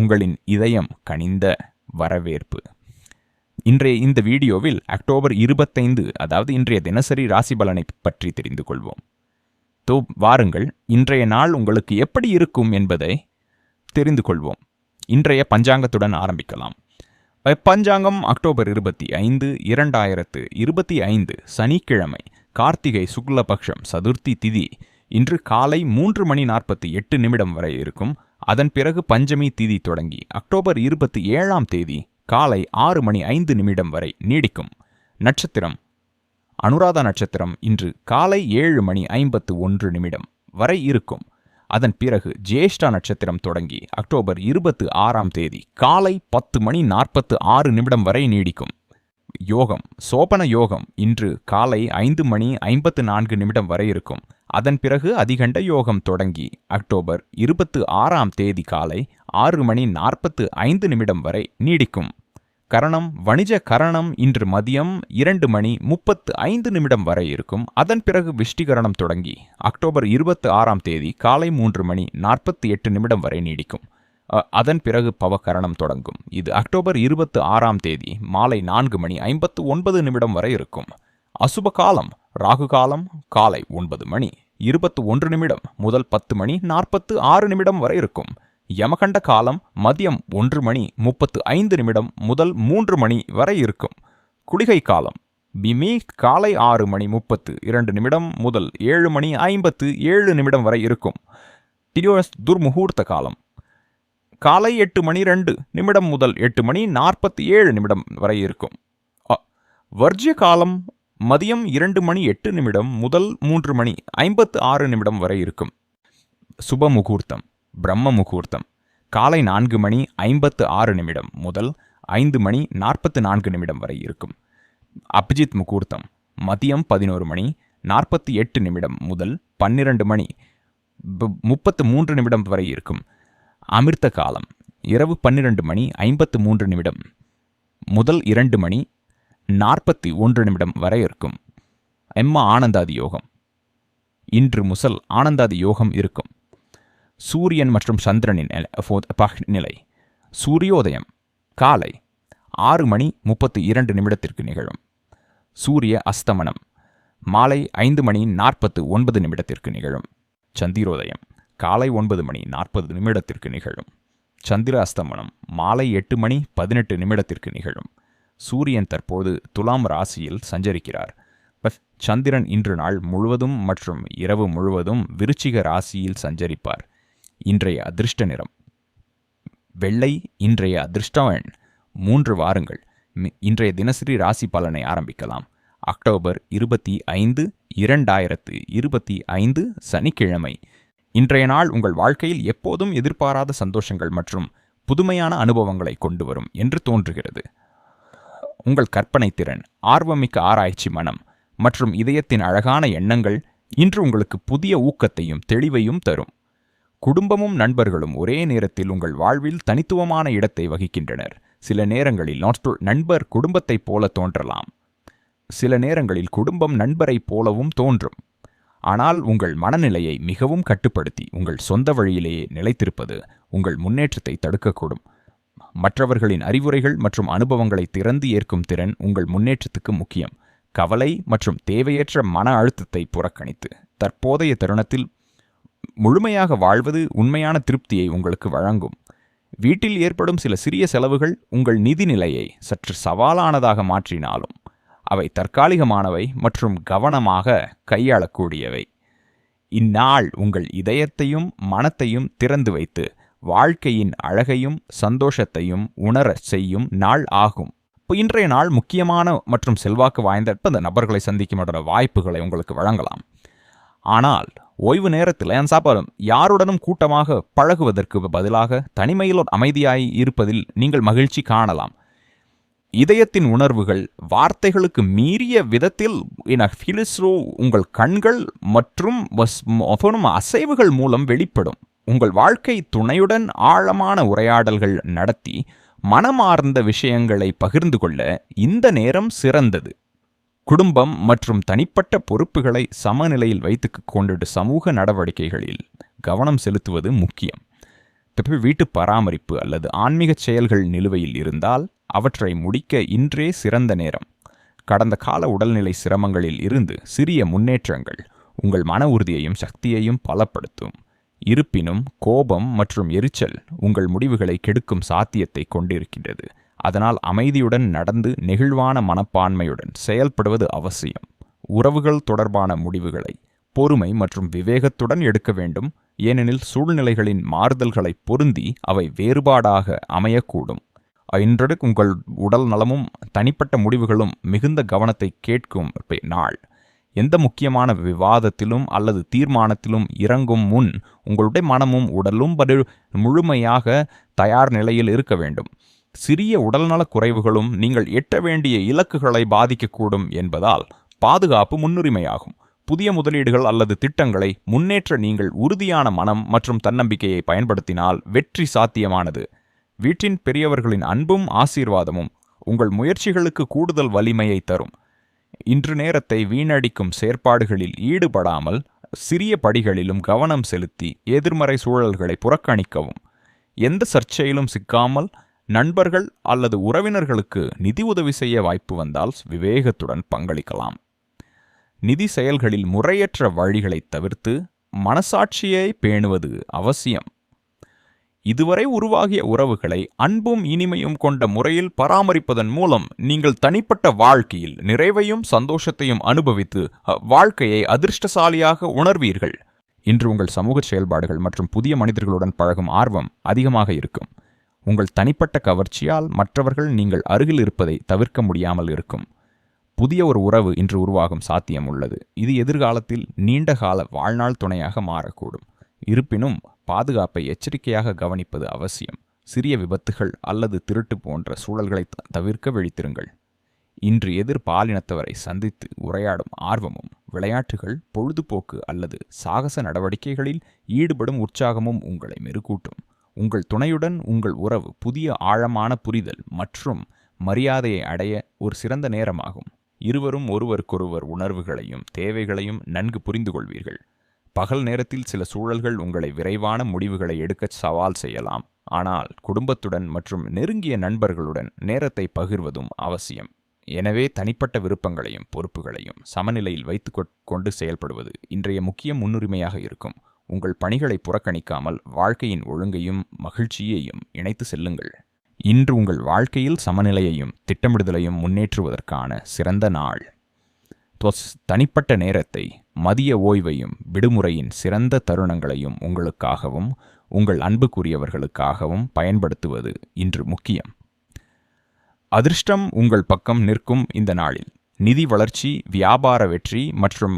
உங்களின் இதயம் கனிந்த வரவேற்பு. இன்றைய இந்த வீடியோவில் அக்டோபர் இருபத்தைந்து அதாவது இன்றைய தினசரி ராசி பலனை பற்றி தெரிந்து கொள்வோம். தோ வாருங்கள் இன்றைய நாள் உங்களுக்கு எப்படி இருக்கும் என்பதை தெரிந்து கொள்வோம். இன்றைய பஞ்சாங்கத்துடன் ஆரம்பிக்கலாம். பஞ்சாங்கம் அக்டோபர் இருபத்தி ஐந்து இரண்டாயிரத்து இருபத்தி ஐந்து சனிக்கிழமை கார்த்திகை சுக்லபக்ஷம் சதுர்த்தி திதி இன்று காலை மூன்று மணி நாற்பத்தி எட்டு நிமிடம் வரை இருக்கும். அதன் பிறகு பஞ்சமி திதி தொடங்கி அக்டோபர் இருபத்தி ஏழாம் தேதி காலை ஆறு மணி ஐந்து நிமிடம் வரை நீடிக்கும். நட்சத்திரம். அனுராதா நட்சத்திரம் இன்று காலை ஏழு மணி ஐம்பத்து ஒன்று நிமிடம் வரை இருக்கும். அதன் பிறகு ஜேஷ்டா நட்சத்திரம் தொடங்கி அக்டோபர் இருபத்து ஆறாம் தேதி காலை பத்து மணி நாற்பத்து ஆறு நிமிடம் வரை நீடிக்கும். யோகம். சோபன யோகம் இன்று காலை ஐந்து மணி ஐம்பத்து நான்கு நிமிடம் வரை இருக்கும். அதன் பிறகு அதிகண்ட யோகம் தொடங்கி அக்டோபர் இருபத்து ஆறாம் தேதி காலை ஆறு மணி நாற்பத்து ஐந்து நிமிடம் வரை நீடிக்கும். கரணம் வணிஜ கரணம் இன்று மதியம் இரண்டு மணி முப்பத்து ஐந்து நிமிடம் வரை இருக்கும். அதன் பிறகு விஷ்டிகரணம் தொடங்கி அக்டோபர் இருபத்து ஆறாம் தேதி காலை மூன்று மணி நாற்பத்தி எட்டு நிமிடம் வரை நீடிக்கும். அதன் பிறகு பவகரணம் தொடங்கும். இது அக்டோபர் இருபத்து ஆறாம் தேதி மாலை நான்கு மணி ஐம்பத்து ஒன்பது நிமிடம் வரை இருக்கும். அசுப காலம் ராகு காலம் காலை ஒன்பது மணி. இருபத்து ஒன்று நிமிடம் முதல் பத்து மணி நாற்பத்து ஆறு நிமிடம் வரை இருக்கும். யமகண்ட காலம் மதியம் ஒன்று மணி முப்பத்து ஐந்து நிமிடம் முதல் மூன்று மணி வரை இருக்கும். குளிகை காலம் பிமி காலை ஆறு மணி முப்பத்து இரண்டு நிமிடம் முதல் ஏழு மணி ஐம்பத்து ஏழு நிமிடம் வரை இருக்கும். டிடியோஸ் துர்முகூர்த்த காலம் காலை எட்டு மணி ரெண்டு நிமிடம் முதல் எட்டு மணி நாற்பத்தி ஏழு நிமிடம் வரை இருக்கும். வர்ஜிய காலம் மதியம் இரண்டு மணி எட்டு நிமிடம் முதல் மூன்று மணி ஐம்பத்து ஆறு நிமிடம் வரை இருக்கும். சுப முகூர்த்தம் பிரம்ம முகூர்த்தம். காலை நான்கு மணி ஐம்பத்து ஆறு நிமிடம் முதல் ஐந்து மணி நாற்பத்து நான்கு நிமிடம் வரை இருக்கும். அபிஜித் முகூர்த்தம் மதியம் பதினோரு மணி நாற்பத்தி எட்டு நிமிடம் முதல் பன்னிரண்டு மணி முப்பத்து மூன்று நிமிடம் வரை இருக்கும். அமிர்த காலம் இரவு பன்னிரண்டு மணி ஐம்பத்து மூன்று நிமிடம் முதல் இரண்டு மணி நாற்பத்தி ஒன்று நிமிடம் வரை இருக்கும். எம்மா ஆனந்தாதி யோகம் இன்று முசல் ஆனந்தாதி யோகம் இருக்கும். சூரியன் மற்றும் சந்திரனின் நிலை. சூரியோதயம் காலை ஆறு மணி முப்பத்தி இரண்டு நிமிடத்திற்கு நிகழும். சூரிய அஸ்தமனம் மாலை ஐந்து மணி நாற்பத்து ஒன்பது நிமிடத்திற்கு நிகழும். சந்திரோதயம் காலை ஒன்பது மணி நாற்பது நிமிடத்திற்கு நிகழும். சந்திர அஸ்தமனம் மாலை எட்டு மணி பதினெட்டு நிமிடத்திற்கு நிகழும். சூரியன் தற்போது துலாம் ராசியில் சஞ்சரிக்கிறார். சந்திரன் இன்று நாள் முழுவதும் மற்றும் இரவு முழுவதும் விருச்சிக ராசியில் சஞ்சரிப்பார். இன்றைய அதிர்ஷ்ட நிறம். வெள்ளை இன்றைய அதிர்ஷ்டவன். மூன்று வாரங்கள். இன்றைய தினசரி ராசி பலனை ஆரம்பிக்கலாம். அக்டோபர் இருபத்தி ஐந்து இரண்டாயிரத்து இருபத்தி ஐந்து சனிக்கிழமை. இன்றைய நாள் உங்கள் வாழ்க்கையில் எப்போதும் எதிர்பாராத சந்தோஷங்கள் மற்றும் புதுமையான அனுபவங்களை கொண்டு வரும் என்று தோன்றுகிறது. உங்கள் கற்பனை திறன் ஆர்வமிக்க ஆராய்ச்சி மனம் மற்றும் இதயத்தின் அழகான எண்ணங்கள் இன்று உங்களுக்கு புதிய ஊக்கத்தையும் தெளிவையும் தரும். குடும்பமும் நண்பர்களும் ஒரே நேரத்தில் உங்கள் வாழ்வில் தனித்துவமான இடத்தை வகிக்கின்றனர். சில நேரங்களில் நண்பர் குடும்பத்தைப் போல தோன்றலாம். சில நேரங்களில் குடும்பம் நண்பரைப் போலவும் தோன்றும். ஆனால் உங்கள் மனநிலையை மிகவும் கட்டுப்படுத்தி உங்கள் சொந்த வழியிலேயே நிலைத்திருப்பது உங்கள் முன்னேற்றத்தை தடுக்கக்கூடும். மற்றவர்களின் அறிவுரைகள் மற்றும் அனுபவங்களை திறந்து ஏற்கும் திறன் உங்கள் முன்னேற்றத்துக்கு முக்கியம். கவலை மற்றும் தேவையற்ற மன அழுத்தத்தை புறக்கணித்து தற்போதைய தருணத்தில் முழுமையாக வாழ்வது உண்மையான திருப்தியை உங்களுக்கு வழங்கும். வீட்டில் ஏற்படும் சில சிறிய செலவுகள் உங்கள் நிதிநிலையை சற்று சவாலானதாக மாற்றினாலும் அவை தற்காலிகமானவை மற்றும் கவனமாக கையாளக்கூடியவை. இந்நாள் உங்கள் இதயத்தையும் மனத்தையும் திறந்து வைத்து வாழ்க்கையின் அழகையும் சந்தோஷத்தையும் உணரச் செய்யும் நாள் ஆகும். இப்போ இன்றைய நாள் முக்கியமான மற்றும் செல்வாக்கு வாய்ந்த அந்த நபர்களை சந்திக்கும் வாய்ப்புகளை உங்களுக்கு வழங்கலாம். ஆனால் ஓய்வு நேரத்தில் சாப்பாடும் யாருடனும் கூட்டமாக பழகுவதற்கு பதிலாக தனிமையில் அமைதியாய் இருப்பதில் நீங்கள் மகிழ்ச்சி காணலாம். இதயத்தின் உணர்வுகள் வார்த்தைகளுக்கு மீறிய விதத்தில் உங்கள் கண்கள் மற்றும் அசைவுகள் மூலம் வெளிப்படும். உங்கள் வாழ்க்கை துணையுடன் ஆழமான உரையாடல்கள் நடத்தி மனமார்ந்த விஷயங்களை பகிர்ந்து கொள்ள இந்த நேரம் சிறந்தது. குடும்பம் மற்றும் தனிப்பட்ட பொறுப்புகளை சமநிலையில் வைத்து கொண்டு சமூக நடவடிக்கைகளில் கவனம் செலுத்துவது முக்கியம். பிறகு வீட்டு பராமரிப்பு அல்லது ஆன்மீக செயல்கள் நிலுவையில் இருந்தால் அவற்றை முடிக்க இன்றே சிறந்த நேரம். கடந்த கால உடல்நிலை சிரமங்களில் இருந்து சிறிய முன்னேற்றங்கள் உங்கள் மன உறுதியையும் சக்தியையும் பலப்படுத்தும். இருப்பினும் கோபம் மற்றும் எரிச்சல் உங்கள் முடிவுகளை கெடுக்கும் சாத்தியத்தை கொண்டிருக்கின்றது. அதனால் அமைதியுடன் நடந்து நெகிழ்வான மனப்பான்மையுடன் செயல்படுவது அவசியம். உறவுகள் தொடர்பான முடிவுகளை பொறுமை மற்றும் விவேகத்துடன் எடுக்க வேண்டும். ஏனெனில் சூழ்நிலைகளின் மாறுதல்களை பொருந்தி அவை வேறுபாடாக அமையக்கூடும். இன்று உங்கள் உடல் நலமும் தனிப்பட்ட முடிவுகளும் மிகுந்த கவனத்தை கேட்கும் நாள். எந்த முக்கியமான விவாதத்திலும் அல்லது தீர்மானத்திலும் இறங்கும் முன் உங்களுடைய மனமும் உடலும் படு முழுமையாக தயார் நிலையில் இருக்க வேண்டும். சிறிய உடல்நலக் குறைவுகளும் நீங்கள் எட்ட வேண்டிய இலக்குகளை பாதிக்கக்கூடும் என்பதால் பாதுகாப்பு முன்னுரிமையாகும். புதிய முதலீடுகள் அல்லது திட்டங்களை முன்னேற்ற நீங்கள் உறுதியான மனம் மற்றும் தன்னம்பிக்கையை பயன்படுத்தினால் வெற்றி சாத்தியமானது. வீட்டின் பெரியவர்களின் அன்பும் ஆசீர்வாதமும் உங்கள் முயற்சிகளுக்கு கூடுதல் வலிமையை தரும். இன்று நேரத்தை வீணடிக்கும் செயற்பாடுகளில் ஈடுபடாமல் சிறிய படிகளிலும் கவனம் செலுத்தி எதிர்மறை சூழல்களை புறக்கணிக்கவும். எந்த சர்ச்சையிலும் சிக்காமல் நண்பர்கள் அல்லது உறவினர்களுக்கு நிதி உதவி செய்ய வாய்ப்பு வந்தால் விவேகத்துடன் பங்களிக்கலாம். நிதி செயல்களில் முறையற்ற வழிகளை தவிர்த்து மனசாட்சியை பேணுவது அவசியம். இதுவரை உருவாகிய உறவுகளை அன்பும் இனிமையும் கொண்ட முறையில் பராமரிப்பதன் மூலம் நீங்கள் தனிப்பட்ட வாழ்க்கையில் நிறைவையும் சந்தோஷத்தையும் அனுபவித்து வாழ்க்கையை அதிர்ஷ்டசாலியாக உணர்வீர்கள். இன்று உங்கள் சமூக செயல்பாடுகள் மற்றும் புதிய மனிதர்களுடன் பழகும் ஆர்வம் அதிகமாக இருக்கும். உங்கள் தனிப்பட்ட கவர்ச்சியால் மற்றவர்கள் நீங்கள் அருகில் இருப்பதை தவிர்க்க முடியாமல் இருக்கும். புதிய ஒரு உறவு இன்று உருவாகும் சாத்தியம் உள்ளது. இது எதிர்காலத்தில் நீண்டகால வாழ்நாள் துணையாக மாறக்கூடும். இருப்பினும் பாதுகாப்பை எச்சரிக்கையாக கவனிப்பது அவசியம். சிறிய விபத்துகள் அல்லது திருட்டு போன்ற சூழல்களை தவிர்க்க விழித்திருங்கள். இன்று எதிர் பாலினத்தவரை சந்தித்து உரையாடும் ஆர்வமும் விளையாட்டுகள் பொழுதுபோக்கு அல்லது சாகச நடவடிக்கைகளில் ஈடுபடும் உற்சாகமும் உங்களை மெருகூட்டும். உங்கள் துணையுடன் உங்கள் உறவு புதிய ஆழமான புரிதல் மற்றும் மரியாதையை அடைய ஒரு சிறந்த நேரமாகும். இருவரும் ஒருவருக்கொருவர் உணர்வுகளையும் தேவைகளையும் நன்கு புரிந்து கொள்வீர்கள் பகல் நேரத்தில் சில சூழல்கள் உங்களை விரைவான முடிவுகளை எடுக்க சவால் செய்யலாம். ஆனால் குடும்பத்துடன் மற்றும் நெருங்கிய நண்பர்களுடன் நேரத்தை பகிர்வதும் அவசியம். எனவே தனிப்பட்ட விருப்பங்களையும் பொறுப்புகளையும் சமநிலையில் வைத்து கொண்டு செயல்படுவது இன்றைய முக்கிய முன்னுரிமையாக இருக்கும். உங்கள் பணிகளை புறக்கணிக்காமல் வாழ்க்கையின் ஒழுங்கையும் மகிழ்ச்சியையும் இணைத்து செல்லுங்கள். இன்று உங்கள் வாழ்க்கையில் சமநிலையையும் திட்டமிடுதலையும் முன்னேற்றுவதற்கான சிறந்த நாள். தனிப்பட்ட நேரத்தை மதிய ஓய்வையும் விடுமுறையின் சிறந்த தருணங்களையும் உங்களுக்காகவும் உங்கள் அன்புக்குரியவர்களுக்காகவும் பயன்படுத்துவது இன்று முக்கியம். அதிர்ஷ்டம் உங்கள் பக்கம் நிற்கும் இந்த நாளில். நிதி வளர்ச்சி வியாபார வெற்றி மற்றும்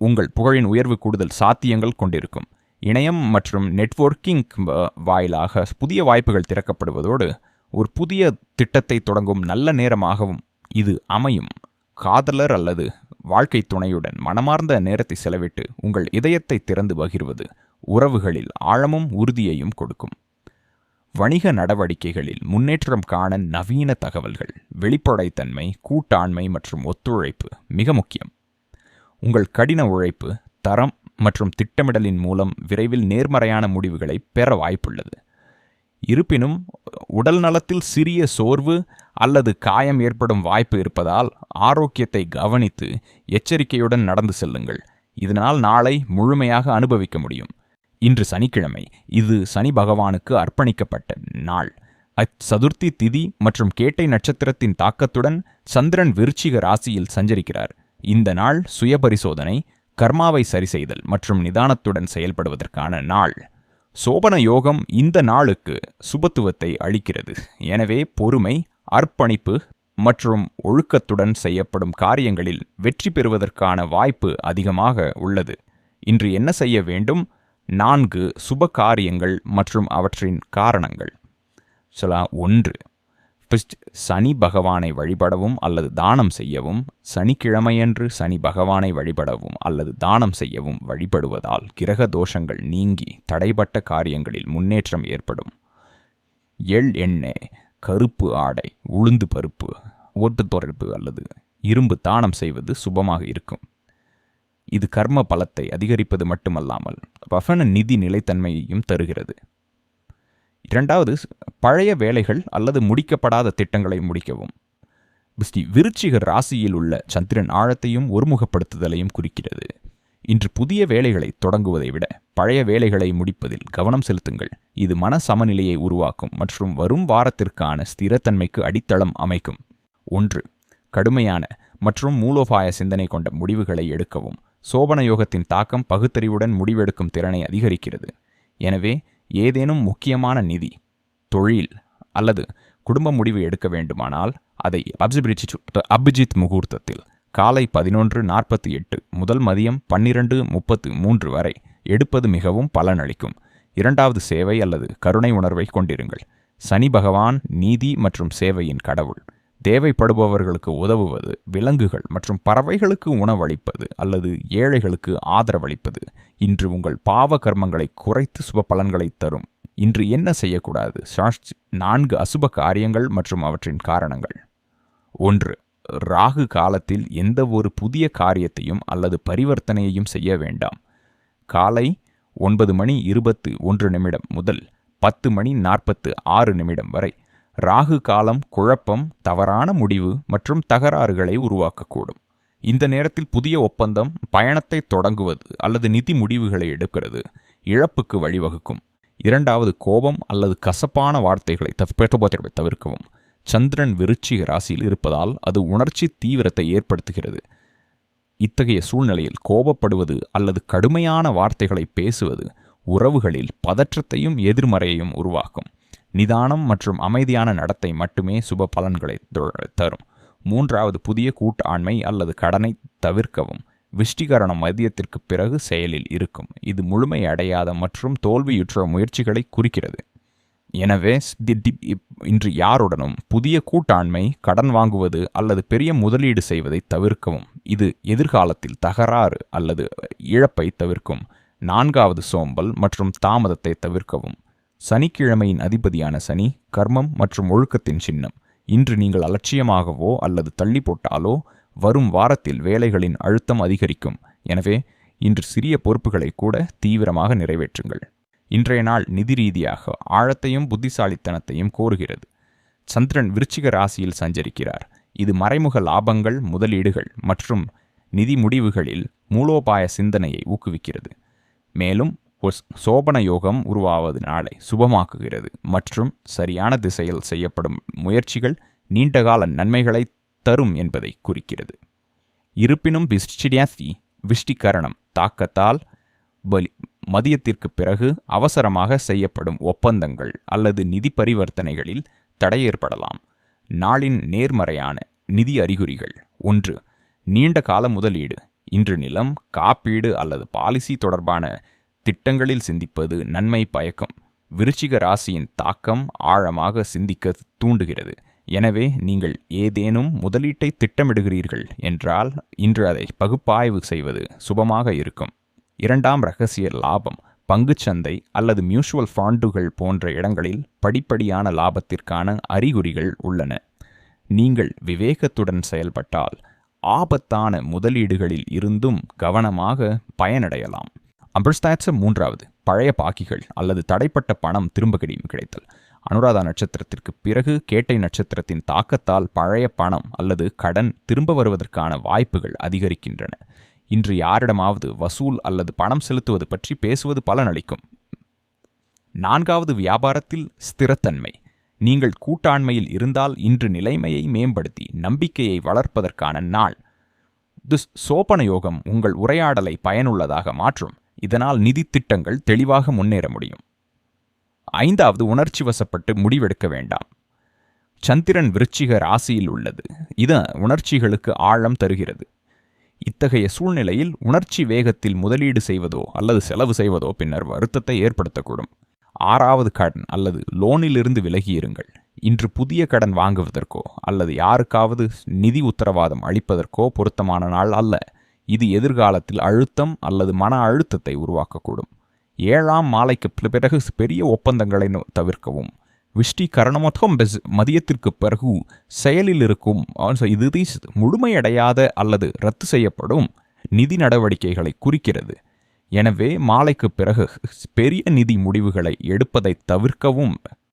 உங்கள் புகழின் உயர்வு கூடுதல் சாத்தியங்கள் கொண்டிருக்கும். இணையம் மற்றும் நெட்வொர்க்கிங் வாயிலாக புதிய வாய்ப்புகள் திறக்கப்படுவதோடு ஒரு புதிய திட்டத்தை தொடங்கும் நல்ல நேரமாகவும் இது அமையும். காதலர் அல்லது வாழ்க்கை துணையுடன் மனமார்ந்த நேரத்தை செலவிட்டு உங்கள் இதயத்தை திறந்து பகிர்வது உறவுகளில் ஆழமும் உறுதியையும் கொடுக்கும். வணிக நடவடிக்கைகளில் முன்னேற்றம் காண நவீன தகவல்கள் வெளிப்படைத்தன்மை கூட்டாண்மை மற்றும் ஒத்துழைப்பு மிக முக்கியம். உங்கள் கடின உழைப்பு தரம் மற்றும் திட்டமிடலின் மூலம் விரைவில் நேர்மறையான முடிவுகளை பெற வாய்ப்புள்ளது. இருப்பினும் உடல் நலத்தில் சிறிய சோர்வு அல்லது காயம் ஏற்படும் வாய்ப்பு இருப்பதால் ஆரோக்கியத்தை கவனித்து எச்சரிக்கையுடன் நடந்து செல்லுங்கள். இதனால் நாளை முழுமையாக அனுபவிக்க முடியும். இன்று சனிக்கிழமை இது சனி பகவானுக்கு அர்ப்பணிக்கப்பட்ட நாள். அச்சதுர்த்தி திதி மற்றும் கேட்டை நட்சத்திரத்தின் தாக்கத்துடன் சந்திரன் விருச்சிக ராசியில் சஞ்சரிக்கிறார். இந்த நாள் சுயபரிசோதனை கர்மாவை சரிசெய்தல் மற்றும் நிதானத்துடன் செயல்படுவதற்கான நாள். சோபன யோகம் இந்த நாளுக்கு சுபத்துவத்தை அளிக்கிறது. எனவே பொறுமை அர்ப்பணிப்பு மற்றும் ஒழுக்கத்துடன் செய்யப்படும் காரியங்களில் வெற்றி பெறுவதற்கான வாய்ப்பு அதிகமாக உள்ளது. இன்று என்ன செய்ய வேண்டும்? நான்கு சுப காரியங்கள் மற்றும் அவற்றின் காரணங்கள். சொல்லா ஒன்று. சனி பகவானை வழிபடவும் அல்லது தானம் செய்யவும் சனிக்கிழமையன்று சனி பகவானை வழிபடவும் அல்லது தானம் செய்யவும் வழிபடுவதால் கிரக தோஷங்கள் நீங்கி தடைபட்ட காரியங்களில் முன்னேற்றம் ஏற்படும். எள் எண்ணெய் கருப்பு ஆடை உளுந்து பருப்பு ஓட்டு தொடர்பு அல்லது இரும்பு தானம் செய்வது சுபமாக இருக்கும். இது கர்ம பலத்தை அதிகரிப்பது மட்டுமல்லாமல் வசன நிதி நிலைத்தன்மையையும் தருகிறது. இரண்டாவது பழைய வேலைகள் அல்லது முடிக்கப்படாத திட்டங்களை முடிக்கவும். பிஸ்டி விருச்சிக ராசியில் உள்ள சந்திரன் ஆழத்தையும் ஒருமுகப்படுத்துதலையும் குறிக்கிறது. இன்று புதிய வேலைகளை தொடங்குவதை விட பழைய வேலைகளை முடிப்பதில் கவனம் செலுத்துங்கள். இது மன சமநிலையை உருவாக்கும் மற்றும் வரும் வாரத்திற்கான ஸ்திரத்தன்மைக்கு அடித்தளம் அமைக்கும். ஒன்று கடுமையான மற்றும் மூலோபாய சிந்தனை கொண்ட முடிவுகளை எடுக்கவும். சோபன யோகத்தின் தாக்கம் பகுத்தறிவுடன் முடிவெடுக்கும் திறனை அதிகரிக்கிறது. எனவே ஏதேனும் முக்கியமான நிதி தொழில் அல்லது குடும்ப முடிவு எடுக்க வேண்டுமானால் அதை அப்ஜிபிரிச்சி அபிஜித் முகூர்த்தத்தில் காலை பதினொன்று நாற்பத்தி எட்டு முதல் மதியம் பன்னிரண்டு முப்பத்து மூன்று வரை எடுப்பது மிகவும் பலனளிக்கும். இரண்டாவது சேவை அல்லது கருணை உணர்வை கொண்டிருங்கள். சனி பகவான் நீதி மற்றும் சேவையின் கடவுள். தேவைப்படுபவர்களுக்கு உதவுவது விலங்குகள் மற்றும் பறவைகளுக்கு உணவளிப்பது அல்லது ஏழைகளுக்கு ஆதரவளிப்பது. இன்று உங்கள் பாவ கர்மங்களை குறைத்து சுப பலன்களை தரும். இன்று என்ன செய்யக்கூடாது? சாஸ்தி நான்கு அசுப காரியங்கள் மற்றும் அவற்றின் காரணங்கள். ஒன்று ராகு காலத்தில் எந்த ஒரு புதிய காரியத்தையும் அல்லது பரிவர்த்தனையையும் செய்ய வேண்டாம். காலை ஒன்பது மணி இருபத்து ஒன்று நிமிடம் முதல் பத்து மணி நாற்பத்து ஆறு நிமிடம் வரை ராகு காலம் குழப்பம் தவறான முடிவு மற்றும் தகராறுகளை உருவாக்கக்கூடும். இந்த நேரத்தில் புதிய ஒப்பந்தம் பயணத்தை தொடங்குவது அல்லது நிதி முடிவுகளை எடுக்கிறது இழப்புக்கு வழிவகுக்கும். இரண்டாவது கோபம் அல்லது கசப்பான வார்த்தைகளை தவிர்ப்பதை தவிர்க்கவும். சந்திரன் விருச்சிக ராசியில் இருப்பதால் அது உணர்ச்சி தீவிரத்தை ஏற்படுத்துகிறது. இத்தகைய சூழ்நிலையில் கோபப்படுவது அல்லது கடுமையான வார்த்தைகளை பேசுவது உறவுகளில் பதற்றத்தையும் எதிர்மறையையும் உருவாக்கும். நிதானம் மற்றும் அமைதியான நடத்தை மட்டுமே சுப பலன்களை தரும். மூன்றாவது புதிய கூட்டாண்மை அல்லது கடனை தவிர்க்கவும். விஷ்டிகரணம் மதியத்திற்கு பிறகு செயலில் இருக்கும். இது முழுமை அடையாத மற்றும் தோல்வியுற்ற முயற்சிகளை குறிக்கிறது. எனவே இன்று யாருடனும் புதிய கூட்டாண்மை கடன் வாங்குவது அல்லது பெரிய முதலீடு செய்வதை தவிர்க்கவும். இது எதிர்காலத்தில் தகராறு அல்லது இழப்பை தவிர்க்கும். நான்காவது சோம்பல் மற்றும் தாமதத்தை தவிர்க்கவும். சனிக்கிழமையின் அதிபதியான சனி கர்மம் மற்றும் ஒழுக்கத்தின் சின்னம். இன்று நீங்கள் அலட்சியமாகவோ அல்லது தள்ளி போட்டாலோ வரும் வாரத்தில் வேலைகளின் அழுத்தம் அதிகரிக்கும். எனவே இன்று சிறிய பொறுப்புகளை கூட தீவிரமாக நிறைவேற்றுங்கள். இன்றைய நாள் நிதி ரீதியாக ஆழத்தையும் புத்திசாலித்தனத்தையும் கோருகிறது. சந்திரன் விருச்சிக ராசியில் சஞ்சரிக்கிறார். இது மறைமுக லாபங்கள் முதலீடுகள் மற்றும் நிதி முடிவுகளில் மூலோபாய சிந்தனையை ஊக்குவிக்கிறது. மேலும் சோபன யோகம் உருவாவது நாளை சுபமாக்குகிறது. மற்றும் சரியான திசையில் செய்யப்படும் முயற்சிகள் நீண்டகால நன்மைகளை தரும் என்பதை குறிக்கிறது. இருப்பினும் பிஸ்டிடியாசி விஷ்டிகரணம் தாக்கத்தால் பலி மதியத்திற்கு பிறகு அவசரமாக செய்யப்படும் ஒப்பந்தங்கள் அல்லது நிதி பரிவர்த்தனைகளில் தடை ஏற்படலாம். நாளின் நேர்மறையான நிதி அறிகுறிகள். ஒன்று நீண்ட கால முதலீடு. இன்று நிலம் காப்பீடு அல்லது பாலிசி தொடர்பான திட்டங்களில் சிந்திப்பது நன்மை பயக்கம். விருச்சிக ராசியின் தாக்கம் ஆழமாக சிந்திக்க தூண்டுகிறது. எனவே நீங்கள் ஏதேனும் முதலீட்டை திட்டமிடுகிறீர்கள் என்றால் இன்று அதை பகுப்பாய்வு செய்வது சுபமாக இருக்கும். இரண்டாம் ரகசிய லாபம் பங்குச்சந்தை அல்லது மியூச்சுவல் ஃபாண்டுகள் போன்ற இடங்களில் படிப்படியான லாபத்திற்கான அறிகுறிகள் உள்ளன. நீங்கள் விவேகத்துடன் செயல்பட்டால் ஆபத்தான முதலீடுகளில் இருந்தும் கவனமாக பயனடையலாம். அம்பர்ஸ்தாட்ஸ் மூன்றாவது. பழைய பாக்கிகள் அல்லது தடைப்பட்ட பணம் திரும்ப கிடைத்தல். அனுராதா நட்சத்திரத்திற்கு பிறகு கேட்டை நட்சத்திரத்தின் தாக்கத்தால் பழைய பணம் அல்லது கடன் திரும்ப வருவதற்கான வாய்ப்புகள் அதிகரிக்கின்றன. இன்று யாரிடமாவது வசூல் அல்லது பணம் செலுத்துவது பற்றி பேசுவது பலனளிக்கும். நான்காவது வியாபாரத்தில் ஸ்திரத்தன்மை. நீங்கள் கூட்டாண்மையில் இருந்தால் இன்று நிலைமையை மேம்படுத்தி நம்பிக்கையை வளர்ப்பதற்கான நாள். திஸ் சோபன யோகம் உங்கள் உரையாடலை பயனுள்ளதாக மாற்றும். இதனால் நிதி திட்டங்கள் தெளிவாக முன்னேற முடியும். ஐந்தாவது உணர்ச்சி வசப்பட்டு முடிவெடுக்க வேண்டாம். சந்திரன் விருச்சிக ராசியில் உள்ளது. இது உணர்ச்சிகளுக்கு ஆழம் தருகிறது. இத்தகைய சூழ்நிலையில் உணர்ச்சி வேகத்தில் முதலீடு செய்வதோ அல்லது செலவு செய்வதோ பின்னர் வருத்தத்தை ஏற்படுத்தக்கூடும். ஆறாவது கடன் அல்லது லோனிலிருந்து விலகியிருங்கள். இன்று புதிய கடன் வாங்குவதற்கோ அல்லது யாருக்காவது நிதி உத்தரவாதம் அளிப்பதற்கோ பொருத்தமான நாள் அல்ல. இது எதிர்காலத்தில் அழுத்தம் அல்லது மன அழுத்தத்தை உருவாக்கக்கூடும். ஏழாம் மாலைக்கு பிறகு பெரிய ஒப்பந்தங்களை தவிர்க்கவும். விஷ்டி கரணமொத்தம் மதியத்திற்கு பிறகு செயலில் இருக்கும் இது முழுமையடையாத அல்லது ரத்து செய்யப்படும் நிதி நடவடிக்கைகளை குறிக்கிறது. எனவே மாலைக்கு பிறகு பெரிய நிதி முடிவுகளை எடுப்பதை தவிர்க்கவும்